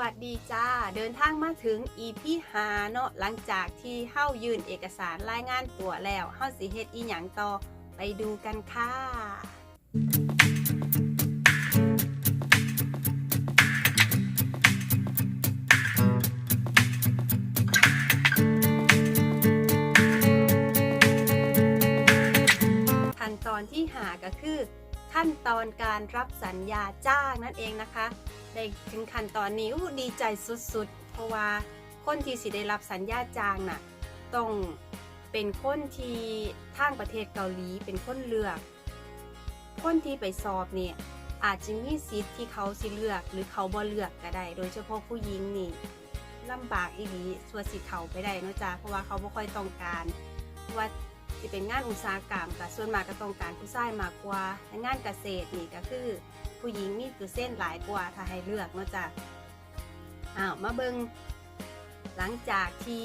วัสดีจ้า เดินทางมาถึง EP หาเนาะหลังจากที่เฮ้ายื่นเอกสารรายงานตัวแล้วเฮ้าสิเฮ็ดอีหยังต่อไปดูกันค่ะ ขั้นตอนที่หาก็คือ ขั้นตอนการรับสัญญาจ้างนั่นเองนะคะได้ถึงขั้นตอนนี้ดีใจสุดๆ เพราะว่าคนที่สิได้รับสัญญาจ้างน่ะต้องเป็นคนที่ทางประเทศเกาหลีเป็นคนเลือก คนที่ไปสอบเนี่ยอาจจะมีสิทธิ์ที่เขาสิเลือกหรือเขาบ่เลือกก็ได้ โดยเฉพาะผู้หญิงนี่ลำบากอีหลีส่วนสิเขาไปได้นะจ้าเพราะว่าเขาบ่ค่อยต้องการว่า ที่เป็นงานอุตสาหกรรมกับส่วนมากก็ต้องการผู้ชายมากกว่าและงานเกษตรนี่ก็คือ ผู้หญิงมีตัวเส้นหลายกว่าถ้าให้เลือกเนาะจ้ะอ้าวมาเบิงหลังจากที่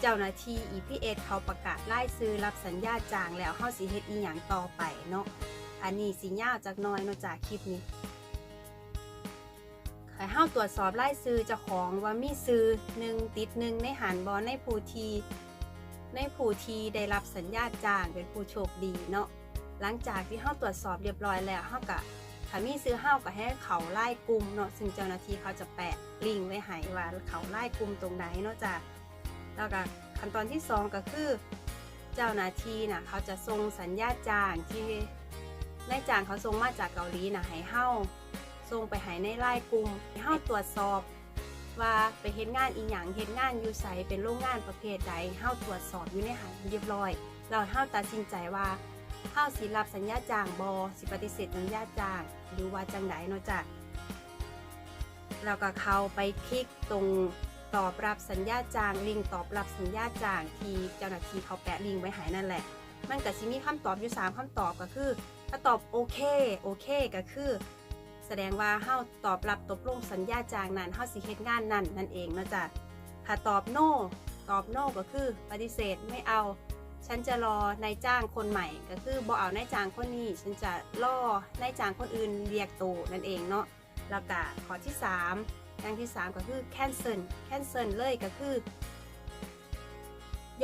เจ้าหน้าที่ EPS เขาประกาศไล่ซื้อรับสัญญาจ้างแล้วเฮาสิเฮ็ดอีหยังต่อไปเนาะอันนี้สิยาวจากน้อยเนาะจ้ะคลิปนี้ให้เฮาตรวจสอบไล่ซื้อเจ้าของว่ามีซื้อหนึ่งติดหนึ่งในหันบอในผู้ที ในผู้ทีได้รับสัญญาจ้างเป็นผู้โชคดีเนาะหลังจากที่เฮาตรวจสอบเรียบร้อยแล้วเฮาก็ถ้ามีซื้อเฮาก็ให้เขาไล่กลุ่มเนาะซึ่งเจ้าหน้าที่เขาจะแปะลิงก์ไว้ให้ว่าเขาไล่กลุ่มตรงไหนเนาะจ้ะแล้วก็ขั้นตอนที่สองก็คือ เจ้าหน้าที่น่ะเขาจะส่งสัญญาจ้างที่นายจ้างเขาส่งมาจากเกาหลีน่ะให้เฮาส่งไปให้ในไล่กลุ่มให้เฮาตรวจสอบ ว่าไปเฮ็ดงานอีหยังเฮ็ดงานอยู่ไสเป็นโรงงานประเภทใดเฮาตรวจสอบอยู่ในหันเรียบร้อยแล้วเฮาตัดสินใจว่าเข้าสิรับสัญญาจ้างบอสิปฏิเสธสัญญาจ้างหรือว่าจังไดเนาะจ้ะเราก็เข้าไปคลิกตรงตอบรับสัญญาจ้างลิงตอบรับสัญญาจ้างที่เจ้าหน้าที่เขาแปะลิงไว้ให้นั่นแหละ มันก็สิมีคำตอบอยู่3คำตอบก็คือ ถ้าตอบโอเคโอเคก็คือ แสดงว่าเฮาตอบรับตกลงสัญญาจ้างนั้นเฮาสิเฮ็ดงานนั้นนั่นเองเนาะจ้ะถ้าตอบโนตอบโนก็คือปฏิเสธไม่เอา ฉันจะรอนายจ้างคนใหม่ ก็คือบ่เอานายจ้างคนนี้ ฉันจะล่อนายจ้างคนอื่นเรียกตัวนั่นเองเนาะแล้วก็ข้อที่3อย่างที่ 3 ก็คือ cancel cancel เลยก็คือ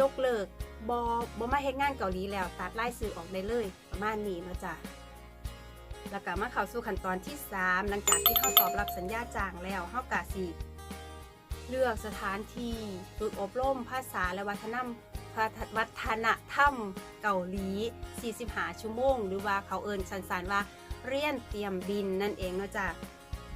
ยกเลิกบอบมาเฮ็ดงานเกาหลีแล้วตัดไล่สื่อออกได้เลย ประมาณนี้เนาะจ้ะ แล้วก็มาเข้าสู่ขั้นตอนที่ 3 หลังจากที่เขาตอบรับสัญญาจ้างแล้วเขากะสิเลือกสถานที่ฝึกอบรมภาษาและวัฒนธรรมวัฒนธรรมเกาหลี 45 ชั่วโมง หรือว่าเขาเอิญสันๆว่าเรียนเตรียมบินนั่นเองเนาะจ้ะ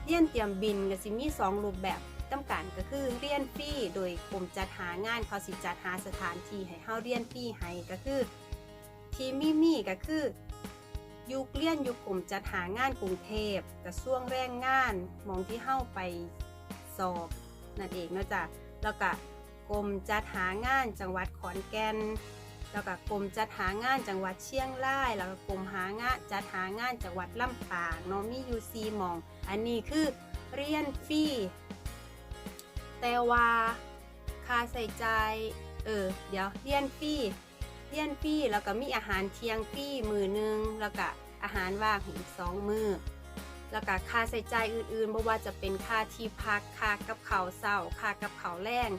เรียนเตรียมบินก็สิมี 2 รูปแบบต้องการก็คือเรียนฟรีโดยกรมจัดหางานเขาสิจัดหาสถานที่ให้เฮาเรียนฟรีให้ก็คือ ทีมีมีก็คือ ยุคเรียนยุคกรมจัดหางานกรุงเทพกระทรวงแรงงานมองที่เฮาไปสอบนั่นเองเนาะจ้ะแล้วก็กรมจัดหางานจังหวัดขอนแก่นแล้วก็กรมจัดหางานจังหวัดเชียงราย แล้วก็กรมหางานจัดหางานจังหวัดลำปางเนาะมีอยู่ซีมอง อันนี้คือเรียนฟรีแต่ว่าค่าใส่ใจเออเดี๋ยวเรียนฟรี เรียนฟรีแล้วก็มีอาหารเที่ยงฟรีมือหนึงแล้วก็อาหารว่างอีกสองมือแล้วก็ค่าใช้จ่ายอื่นๆบ่ว่าจะเป็นค่าที่พักค่ากับเขาวเช้าค่ากับเขาแรง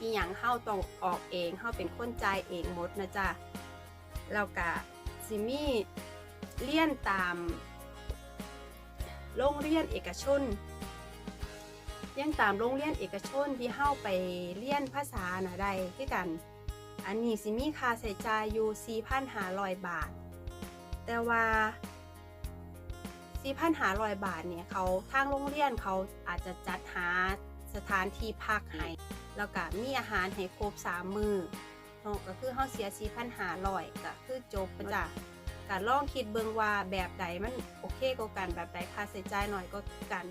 อีหยังเฮาต้องออกเองเฮาเป็นคนจ่ายเองหมดนะจ๊ะแล้วก็สิมีเรียนตามโรงเรียนเอกชนเรียนตามโรงเรียนเอกชนที่เฮาไปเรียนภาษาน่ะได้คือกัน อันนี้สิมีค่าใช้จ่ายอยู่ 4,500 บาท แต่ว่า 4,500 บาทเนี่ยเขาทางโรงเรียนเขาอาจจะจัดหาสถานที่พักให้แล้วก็มีอาหารให้ครบ3มื้อเนาะก็คือเฮาเสีย4,500ก็คือจบจ้ะการลองคิดเบิ่งว่าแบบใดมันโอเคกว่ากันแบบใดค่าใช้จ่ายน้อยกว่ากัน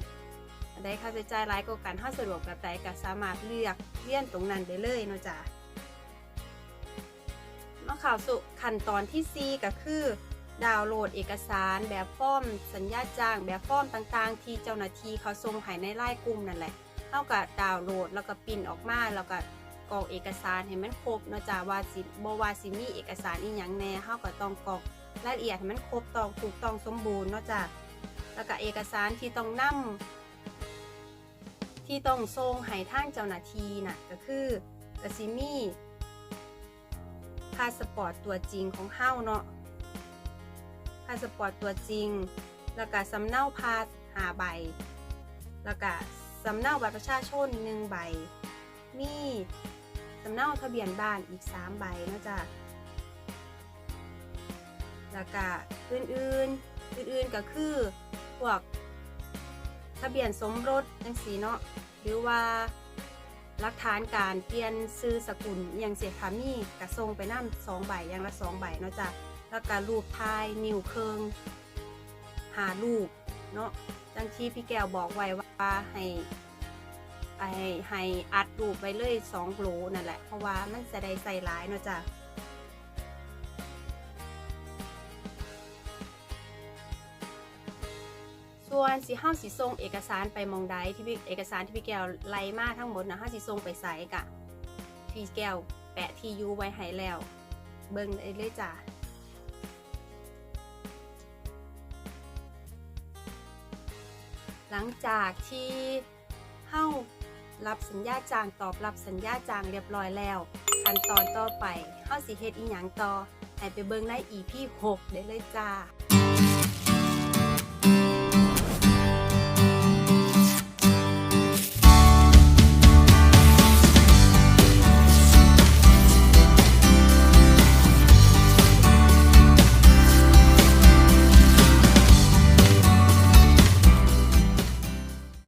อันใดค่าใช้จ่ายหลายกว่ากันเฮาสะดวกแบบใดก็สามารถเลือกเรียนตรงนั้นได้เลยเนาะจ้ะ มาข่าวสู่ขั้นตอนที่ 4 ก็คือ ดาวน์โหลดเอกสารแบบฟอร์ม สัญญาจ้าง แบบฟอร์มต่างๆ ที่เจ้าหน้าที่เขาส่งให้ในไลน์กลุ่มนั่นแหละเท่ากับดาวน์โหลดแล้วก็ปิ้นออกมาแล้วก็กรอกเอกสารให้มันครบเนาะจ้าว่าสิบ่ว่าสิมีเอกสารอีหยังแหน่เฮาก็ต้องกรอกรายละเอียดให้มันครบต้องถูกต้องสมบูรณ์เนาะจ้าแล้วก็เอกสารที่ต้องนำที่ต้องส่งให้ทางเจ้าหน้าที่น่ะก็คือกสิมี พาสปอร์ตตัวจริงของเฮาเนาะพาสปอร์ตตัวจริง แล้วก็สำเนาพาสหาใบ แล้วก็สำเนาบัตรประชาชนหนึ่งใบ มีสำเนาทะเบียนบ้านอีก 3 ใบนะจ๊ะแล้วก็อื่นๆ อื่นๆก็คือพวกทะเบียนสมรสจังสีเนาะหรือว่า หลักฐานการเปลี่ยนซื้อสกุลอย่างเสียคามีกระทรงไปนั่นสองใบอย่างละสองใบเนาะจ้ะแล้วก็รูปทายนิ้วเครืองหารูปเนาะจังที่พี่แก้วบอกไว้ว่าให้ให้ให้อัดรูปไปเลยสองโหลนั่นแหละ เพราะว่ามันจะได้ใส่หลายเนาะจ้ะ ส่วนสีห้าสีทรงเอกสารไปมองใดที่พี่เอกสารที่พี่แก้วไล่มาทั้งหมดนะห้าสีทรงไปใส่กะพี่แก้วแปะทียูไว้ให้แล้ว เบิ่งได้เลยจ้ะหลังจากที่เฮ้ารับสัญญาจ้างตอบรับสัญญาจ้างเรียบร้อยแล้วขั้นตอนต่อไปเฮ้าสิเฮ็ดอีหยังต่อให้ไปเบิ่งใน EP 6ได้เลยจ้า